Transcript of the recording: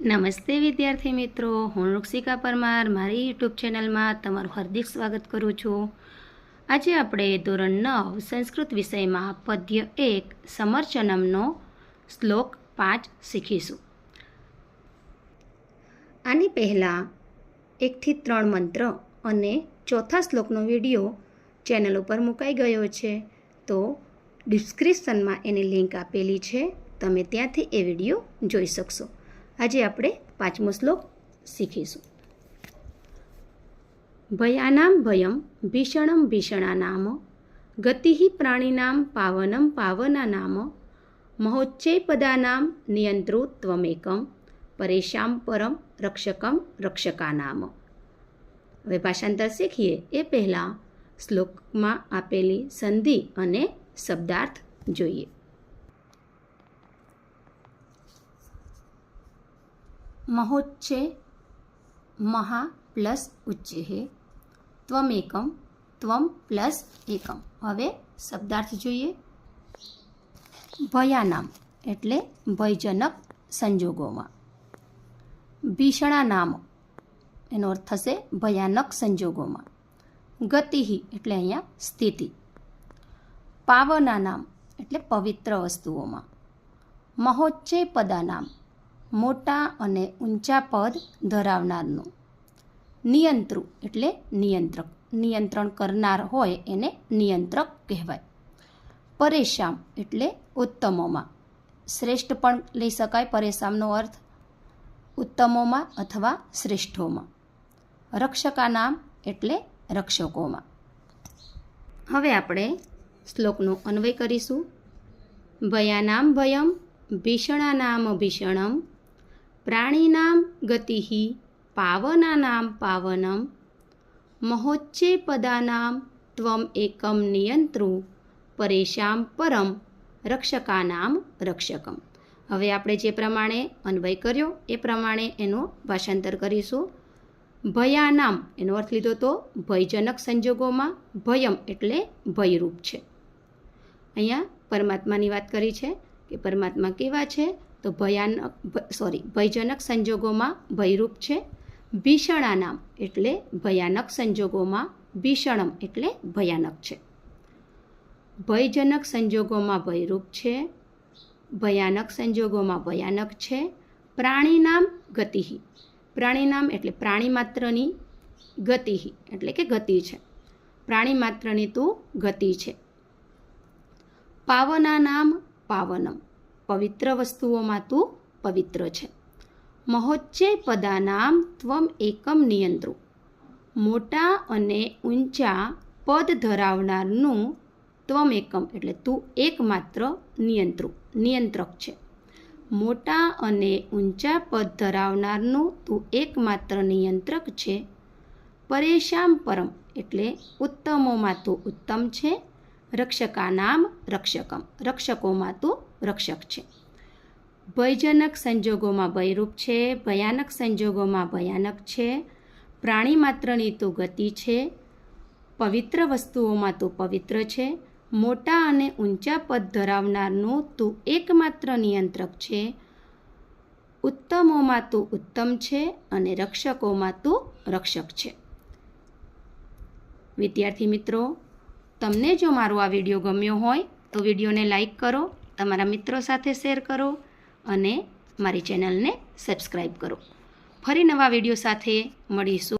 નમસ્તે વિદ્યાર્થી મિત્રો, હું રુક્ષિકા પરમાર. મારી યુટ્યુબ ચેનલમાં તમારું હાર્દિક સ્વાગત કરું છું. આજે આપણે ધોરણ નવ, સંસ્કૃત વિષયમાં પદ્ય એક, સમર્ચનમનો શ્લોક પાંચ શીખીશું. આની પહેલાં એકથી ત્રણ મંત્ર અને ચોથા શ્લોકનો વીડિયો ચેનલ ઉપર મુકાઈ ગયો છે, તો ડિસ્ક્રિપ્શનમાં એની લિંક આપેલી છે, તમે ત્યાંથી એ વીડિયો જોઈ શકશો. આજે આપણે પાંચમો શ્લોક શીખીશું. ભયાનામ ભયમ ભીષણમ ભીષણાનામ ગતિ પ્રાણીનામ પાવનમ પાવના નામ મહોચ્ચૈપદાનામ નિયંતૃત્વમેકમ પરેશામ પરમ રક્ષકમ રક્ષકા નામ હવે ભાષાંતર શીખીએ એ પહેલાં શ્લોકમાં આપેલી સંધિ અને શબ્દાર્થ જોઈએ. મહોચ્ચે મહા પ્લસ ઉચ્ચે હે ત્વમેકમ ત્વમ પ્લસ એકમ હવે શબ્દાર્થ જોઈએ। ભયાનામ એટલે ભયજનક સંજોગોમાં। ભીષણા નામ એનો અર્થ થશે ભયાનક સંજોગોમાં। ગતિ એટલે અહીંયા સ્થિતિ। પાવના નામ એટલે પવિત્ર વસ્તુઓમાં। મહોચ્ચે પદા નામ મોટા અને ઊંચા પદ ધરાવનારનું. નિયંત્રુ એટલે નિયંત્રક. નિયંત્રણ કરનાર હોય એને નિયંત્રક કહેવાય. પરેશામ એટલે ઉત્તમોમાં. શ્રેષ્ઠ પણ લઈ શકાય પરેશામનો અર્થ ઉત્તમોમાં અથવા શ્રેષ્ઠોમાં. રક્ષકા નામ એટલે રક્ષકોમાં. હવે આપણે શ્લોકનો અન્વય કરીશું. ભયાનામ ભયમ, ભીષણાનામ ભીષણમ પ્રાણીનામ ગતિ પાવનાનામ પાવનમ મહોચ્ચે પદાનામ ત્વમ એકમ નિયંત્રુ પરેશામ પરમ, રક્ષકાનામ રક્ષકમ. હવે આપણે જે પ્રમાણે અન્વય કર્યો, એ પ્રમાણે એનું ભાષાંતર કરીશું. ભયાનામ, એનો અર્થ લીધો તો ભયજનક સંજોગોમાં ભયમ એટલે ભયરૂપ છે. અહીંયા પરમાત્માની વાત કરી છે કે પરમાત્મા કેવા છે? તો ભયાનક સોરી ભયજનક સંજોગોમાં ભયરૂપ છે. ભીષણાનામ એટલે ભયાનક સંજોગોમાં ભીષણમ એટલે ભયાનક છે. ભયજનક સંજોગોમાં ભયરૂપ છે. ભયાનક સંજોગોમાં ભયાનક છે. પ્રાણીનામ ગતિહી. પ્રાણીનામ એટલે પ્રાણી માત્રની ગતિહી એટલે કે ગતિ છે. પ્રાણી માત્રની તું ગતિ છે. પાવના નામ પાવનમ. પવિત્ર વસ્તુઓમાં તું પવિત્ર છે. મહોચ્ચે પદાનામ ત્વમ એકમ નિયંત્રુ મોટા અને ઊંચા પદ ધરાવનારનું ત્વમ એકમ, એટલે તું એકમાત્ર નિયંત્રુ નિયંત્રક છે. મોટા અને ઊંચા પદ ધરાવનારનું તું એકમાત્ર નિયંત્રક છે. પરેશામ પરમ, એટલે ઉત્તમોમાં તું ઉત્તમ છે. રક્ષકા નામ રક્ષકમ, રક્ષકોમાં તું રક્ષક છે. ભયજનક સંજોગોમાં ભયરૂપ છે, ભયાનક સંજોગોમાં ભયાનક છે, પ્રાણી માત્રની તો ગતિ છે, પવિત્ર વસ્તુઓમાં તો પવિત્ર છે, મોટા અને ઊંચા પદ ધરાવનારનું તું એકમાત્ર નિયંત્રક છે, ઉત્તમોમાં તું ઉત્તમ છે અને રક્ષકોમાં તું રક્ષક છે. વિદ્યાર્થી મિત્રો, તમને જો મારો આ વીડિયો ગમ્યો હોય તો વિડીયોને લાઈક કરો તમારા મિત્રો સાથે શેર કરો અને મારી ચેનલને સબસ્ક્રાઈબ કરો. ફરી નવા વીડિયો સાથે મળીશું.